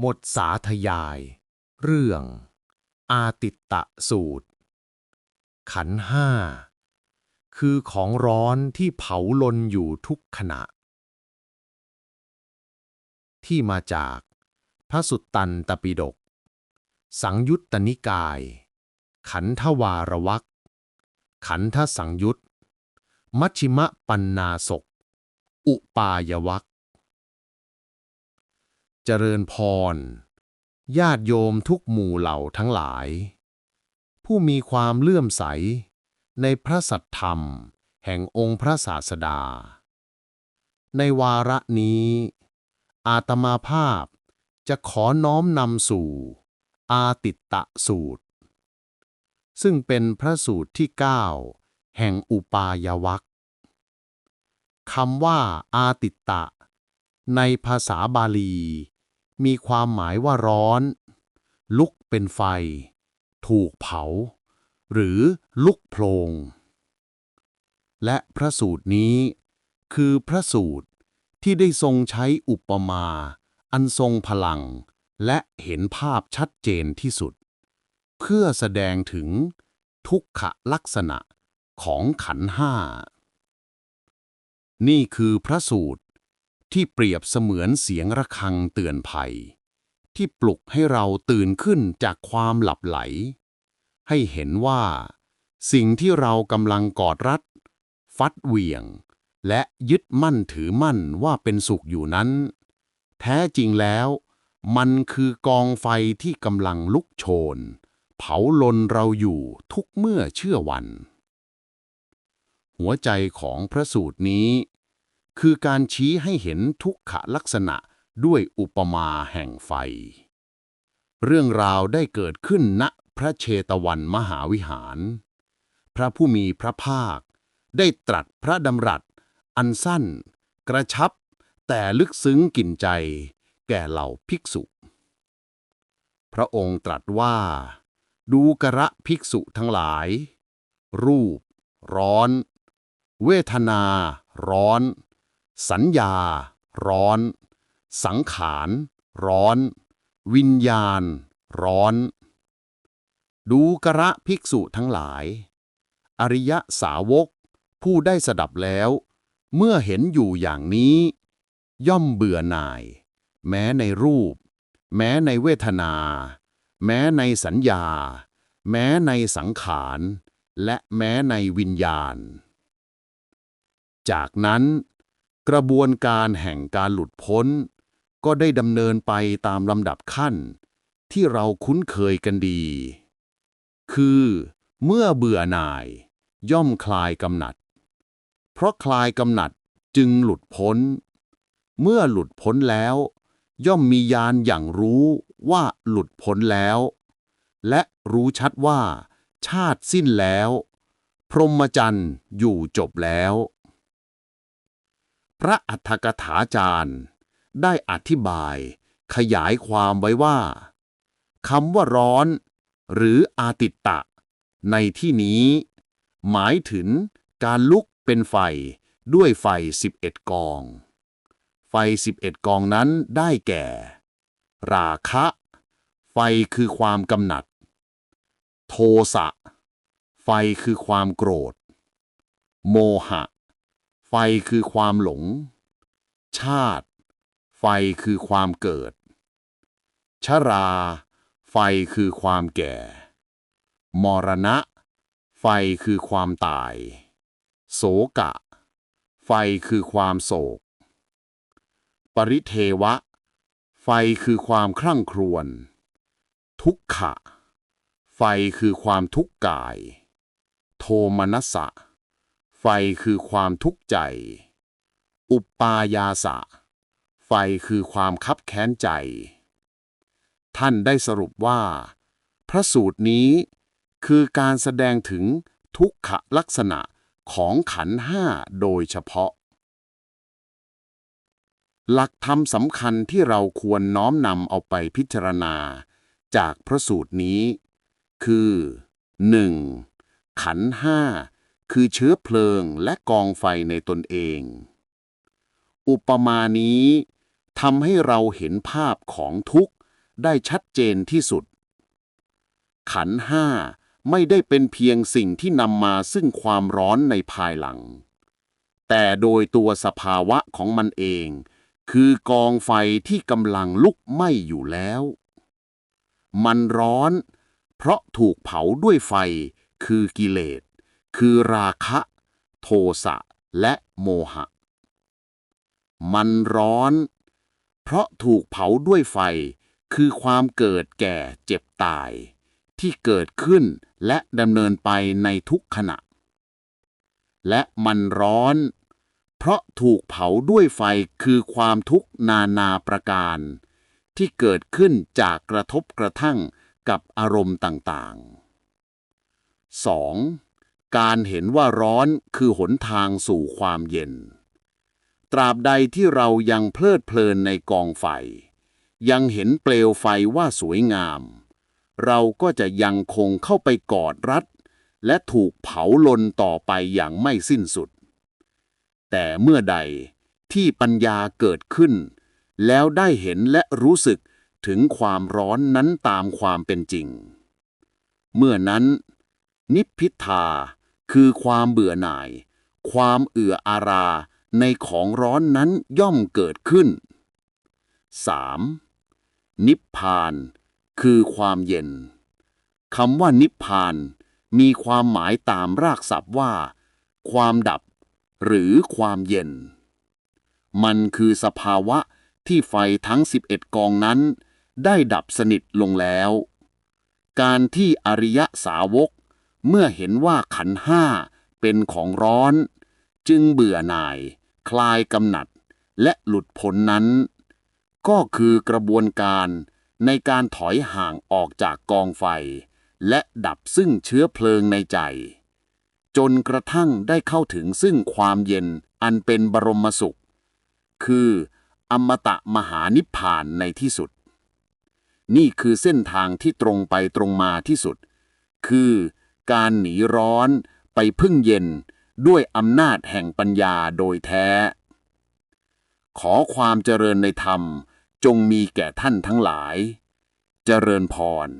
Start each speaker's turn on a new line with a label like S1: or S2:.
S1: หมดสาธยาย เรื่อง อาติตตะสูตร ขันห้า คือของร้อนที่เผาลนอยู่ทุกขณะ ที่มาจาก พระสุตตันตปิฎกสังยุตตนิกาย ขันธวารวักขันธสังยุตมัชชิมปันนาศก อุปายวัก เจริญพร ญาติโยมทุกหมู่เหล่าทั้งหลาย ผู้มีความเลื่อมใส ในพระสัทธรรม แห่งองค์พระศาสดา ในวาระนี้ อาตมาภาพจะขอน้อมนำสู่ อาติตตะสูตร ซึ่งเป็นพระสูตรที่ 9 แห่งอุปายวักคำว่าอาติตตะ ในภาษาบาลี มีความหมายว่าร้อน ลุกเป็นไฟ ถูกเผา หรือลุกโพลง และพระสูตรนี้ คือพระสูตรที่ได้ทรงใช้อุปมา อันทรงพลัง และเห็นภาพชัดเจนที่สุด เพื่อแสดงถึงทุกขลักษณะของขันห้า นี่คือพระสูตร ที่เปรียบเสมือนเสียงระฆังเตือนภัย ที่ปลุกให้เราตื่นขึ้นจากความหลับไหล ให้เห็นว่า สิ่งที่เรากำลังกอดรัด ฟัดเหวี่ยง และยึดมั่นถือมั่นว่าเป็นสุขอยู่นั้น แท้จริงแล้ว มันคือกองไฟที่กำลังลุกโชน เผาลนเราอยู่ทุกเมื่อเชื่อวัน หัวใจของพระสูตรนี้ คือการชี้ให้เห็นทุกขลักษณะด้วยอุปมาแห่งไฟ เรื่องราวได้เกิดขึ้นณพระเชตวันมหาวิหาร พระผู้มีพระภาค ได้ตรัสพระดำรัส อันสั้น กระชับ แต่ลึกซึ้งกินใจ แก่เหล่าภิกษุ พระองค์ตรัสว่า ดูกระภิกษุทั้งหลาย รูป ร้อน เวทนา ร้อน สัญญา ร้อน สังขาร ร้อน วิญญาณ ร้อน ดูกระภิกษุทั้งหลาย อริยสาวก ผู้ได้สดับแล้ว เมื่อเห็นอยู่อย่างนี้ ย่อมเบื่อหน่าย แม้ในรูป แม้ในเวทนา แม้ในสัญญา แม้ในสังขาร และแม้ในวิญญาณ จากนั้น กระบวนการแห่งการหลุดพ้น ก็ได้ดำเนินไปตามลำดับขั้น ที่เราคุ้นเคยกันดี คือ เมื่อเบื่อหน่าย ย่อมคลายกำหนัด เพราะคลายกำหนัดจึงหลุดพ้น เมื่อหลุดพ้นแล้ว ย่อมมีญาณอย่างรู้ว่าหลุดพ้นแล้ว และรู้ชัดว่า ชาติสิ้นแล้ว พรหมจรรย์อยู่จบแล้ว พระอัฏฐกถาจารย์ ได้อธิบาย ขยายความไว้ว่าคำว่าร้อน หรืออาติตตะ ในที่นี้ หมายถึงการลุกเป็นไฟด้วยไฟ 11 กอง ไฟ 11 กองนั้นได้แก่ ราคะ ไฟคือความกำหนัด โทสะ ไฟคือความโกรธ โมหะ ไฟคือความหลง ชาติ ไฟคือความเกิด ชรา ไฟคือความแก่ มรณะ ไฟคือความตายโสกะ ไฟคือความโศก ปริเทวะ ไฟคือความครั่งครวญ ทุกขะ ไฟคือความทุกข์กาย โทมนัสสะ ไฟคือความทุกข์ใจ อุปปายาสะ ไฟคือความคับแค้นใจ ท่านได้สรุปว่า พระสูตรนี้คือการแสดงถึงทุกขลักษณะของขันห้าโดยเฉพาะ หลักธรรมสำคัญที่เราควรน้อมนำเอาไปพิจารณา จากพระสูตรนี้ คือ 1. ขันห้า คือเชื้อเพลิงและกองไฟในตนเอง อุปมานี้ทำให้เราเห็นภาพของทุกข์ได้ชัดเจนที่สุด ขันห้าไม่ได้เป็นเพียงสิ่งที่นำมาซึ่งความร้อนในภายหลัง แต่โดยตัวสภาวะของมันเอง คือกองไฟที่กำลังลุกไหม้อยู่แล้ว มันร้อน เพราะถูกเผาด้วยไฟคือกิเลส คือราคะ โทสะและโมหะ มันร้อน เพราะถูกเผาด้วยไฟ คือความเกิดแก่เจ็บตาย ที่เกิดขึ้นและดำเนินไปในทุกขณะ และมันร้อน เพราะถูกเผาด้วยไฟคือความทุกข์นานาประการ ที่เกิดขึ้นจากกระทบกระทั่งกับอารมณ์ต่างๆ 2. การเห็นว่าร้อนคือหนทางสู่ความเย็น ตราบใดที่เรายังเพลิดเพลินในกองไฟ ยังเห็นเปลวไฟว่าสวยงาม เราก็จะยังคงเข้าไปกอดรัด และถูกเผาลนต่อไปอย่างไม่สิ้นสุด แต่เมื่อใดที่ปัญญาเกิดขึ้น แล้วได้เห็นและรู้สึกถึงความร้อนนั้นตามความเป็นจริง เมื่อนั้น นิพพิทา คือความเบื่อหน่าย ความเอื่ออารา ในของร้อนนั้นย่อมเกิดขึ้น 3. นิพพาน คือความเย็นคำว่านิพพาน มีความหมายตามรากศัพท์ว่า ความดับ หรือความเย็น มันคือสภาวะที่ไฟทั้ง 11 กองนั้น ได้ดับสนิทลงแล้ว การที่อริยสาวก เมื่อเห็นว่าขันห้าเป็นของร้อน จึงเบื่อหน่าย คลายกำหนัด และหลุดพ้นนั้น ก็คือกระบวนการในการถอยห่างออกจากกองไฟ และดับซึ่งเชื้อเพลิงในใจ จนกระทั่งได้เข้าถึงซึ่งความเย็นอันเป็นบรมสุข คืออมตะมหานิพพานในที่สุด นี่คือเส้นทางที่ตรงไปตรงมาที่สุด คือ การหนีร้อนไปพึ่งเย็นด้วยอำนาจแห่งปัญญาโดยแท้ ขอความเจริญในธรรมจงมีแก่ท่านทั้งหลาย เจริญพร